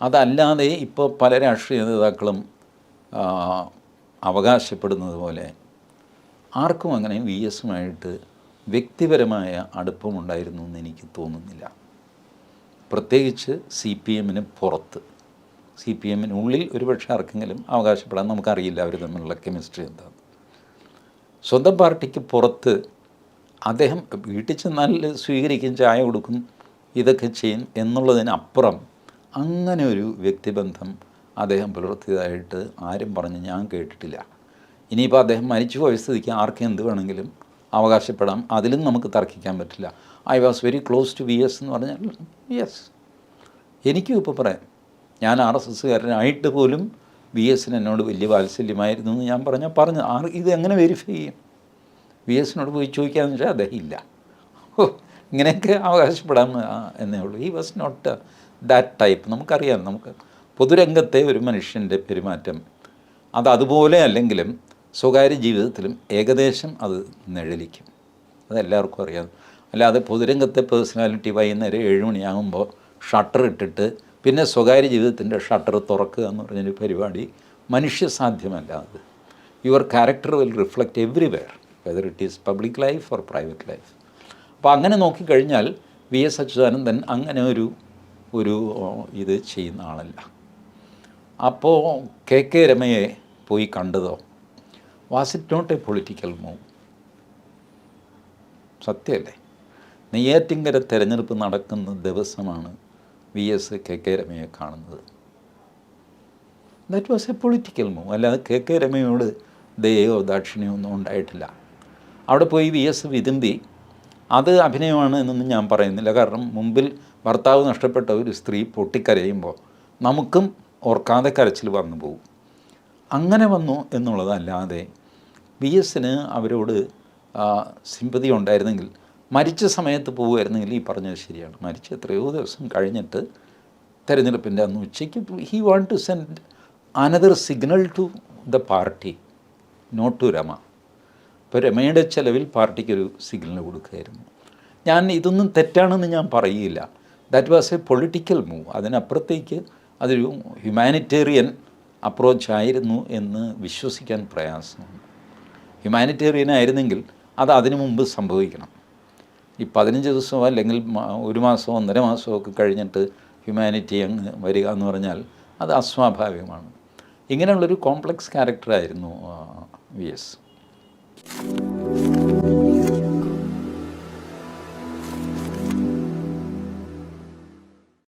അതല്ലാതെ ഇപ്പോൾ പല രാഷ്ട്രീയ നേതാക്കളും അവകാശപ്പെടുന്നത് പോലെ ആർക്കും അങ്ങനെ വി എസുമായിട്ട് വ്യക്തിപരമായ അടുപ്പമുണ്ടായിരുന്നു എന്ന് എനിക്ക് തോന്നുന്നില്ല. പ്രത്യേകിച്ച് സി പി എമ്മിന് പുറത്ത്. സി പി എമ്മിനുള്ളിൽ ഒരുപക്ഷെ ആർക്കെങ്കിലും അവകാശപ്പെടാൻ നമുക്കറിയില്ല അവർ തമ്മിലുള്ള കെമിസ്ട്രി എന്താണ് സ്വന്തം പാർട്ടിക്ക് പുറത്ത് അദ്ദേഹം വീട്ടിൽ ചെന്നാൽ സ്വീകരിക്കും ചായ കൊടുക്കും ഇതൊക്കെ ചെയ്യും എന്നുള്ളതിനപ്പുറം അങ്ങനെ ഒരു വ്യക്തിബന്ധം അദ്ദേഹം പുലർത്തിയതായിട്ട് ആരും പറഞ്ഞ് ഞാൻ കേട്ടിട്ടില്ല. ഇനിയിപ്പോൾ അദ്ദേഹം മരിച്ചു പോയ സ്ഥിതിക്ക് ആർക്കും എന്ത് വേണമെങ്കിലും അവകാശപ്പെടാം. അതിലും നമുക്ക് തർക്കിക്കാൻ പറ്റില്ല. I was very close to V S എന്ന് പറഞ്ഞാൽ യെസ് എനിക്കും ഇപ്പോൾ പറയാം. ഞാൻ ആർ എസ് എസ്സുകാരനായിട്ട് പോലും വി എസിന് എന്നോട് വലിയ വാത്സല്യമായിരുന്നു എന്ന് ഞാൻ പറഞ്ഞാൽ പറഞ്ഞു. ആർ ഇത് എങ്ങനെ വെരിഫൈ ചെയ്യും? വി എസിനോട് പോയി ചോദിക്കാമെന്ന് വെച്ചാൽ അദ്ദേഹം ഇല്ല. ഓ ഇങ്ങനെയൊക്കെ അവകാശപ്പെടാം എന്നേ ഉള്ളൂ. ഈ വാസ് നോട്ട് ദാറ്റ് ടൈപ്പ് നമുക്കറിയാം നമുക്ക് പൊതുരംഗത്തെ ഒരു മനുഷ്യന്റെ പെരുമാറ്റം. അത് അതുപോലെ അല്ലെങ്കിലും സ്വകാര്യ ജീവിതത്തിലും ഏകദേശം അത് നിഴലിക്കും. അതെല്ലാവർക്കും അറിയാം. അല്ലാതെ പൊതുരംഗത്തെ പേഴ്സണാലിറ്റി വൈകുന്നേരം ഏഴ് മണിയാകുമ്പോൾ ഷട്ടർ ഇട്ടിട്ട് പിന്നെ സ്വകാര്യ ജീവിതത്തിന്റെ ഷട്ടർ തുറക്കുക എന്ന് പറഞ്ഞൊരു പരിപാടി മനുഷ്യസാധ്യമല്ല അത്. Your character will reflect everywhere whether it is public life or private life അപ്പോൾ അങ്ങനെ നോക്കിക്കഴിഞ്ഞാൽ വി എസ് അച്യുതാനന്ദൻ അങ്ങനെ ഒരു ഒരു ഇത് ചെയ്യുന്ന ആളല്ല. അപ്പോൾ കെ കെ രമയെ പോയി കണ്ടതോ? Was it not a political move സത്യമല്ലേ? നെയ്യാറ്റിങ്കര തെരഞ്ഞെടുപ്പ് നടക്കുന്ന ദിവസമാണ് വി എസ് കെ കെ രമയെ കാണുന്നത്. That was a political move അല്ലാതെ കെ കെ രമയോട് ദയോ ദാക്ഷിണ്യമോ ഒന്നും ഉണ്ടായിട്ടില്ല. അവിടെ പോയി വി എസ് വിതുമ്പി അത് അഭിനയമാണ് എന്നൊന്നും ഞാൻ പറയുന്നില്ല. കാരണം മുമ്പിൽ ഭർത്താവ് നഷ്ടപ്പെട്ട ഒരു സ്ത്രീ പൊട്ടിക്കരയുമ്പോൾ നമുക്കും ഓർക്കാതെ കരച്ചിൽ വന്നു പോകും അങ്ങനെ വന്നു എന്നുള്ളതല്ലാതെ ബി എസിന് അവരോട് സിമ്പതി ഉണ്ടായിരുന്നെങ്കിൽ മരിച്ച സമയത്ത് പോകുമായിരുന്നെങ്കിൽ ഈ പറഞ്ഞത് ശരിയാണ്. മരിച്ച എത്രയോ ദിവസം കഴിഞ്ഞിട്ട് തെരഞ്ഞെടുപ്പിന്റെ അന്ന് ഉച്ചയ്ക്ക് he want to send another signal to the party not to Rama. ഇപ്പോൾ രമയുടെ ചെലവിൽ പാർട്ടിക്കൊരു സിഗ്നൽ കൊടുക്കുകയായിരുന്നു. ഞാൻ ഇതൊന്നും തെറ്റാണെന്ന് ഞാൻ പറയില്ല. That was a political move അതിനപ്പുറത്തേക്ക് അതൊരു ഹ്യൂമാനിറ്റേറിയൻ അപ്രോച്ച് ആയിരുന്നു എന്ന് വിശ്വസിക്കാൻ പ്രയാസമാണ് ഹ്യൂമാനിറ്റേറിയൻ ആയിരുന്നെങ്കിൽ അത് അതിനു മുമ്പ് സംഭവിക്കണം. ഈ പതിനഞ്ച് ദിവസമോ അല്ലെങ്കിൽ ഒരു മാസമോ ഒന്നര മാസമോ ഒക്കെ കഴിഞ്ഞിട്ട് ഹ്യൂമാനിറ്റി അങ്ങ് വരിക എന്ന് പറഞ്ഞാൽ അത് അസ്വാഭാവികമാണ്. ഇങ്ങനെയുള്ളൊരു കോംപ്ലക്സ് ക്യാരക്ടറായിരുന്നു വി എസ്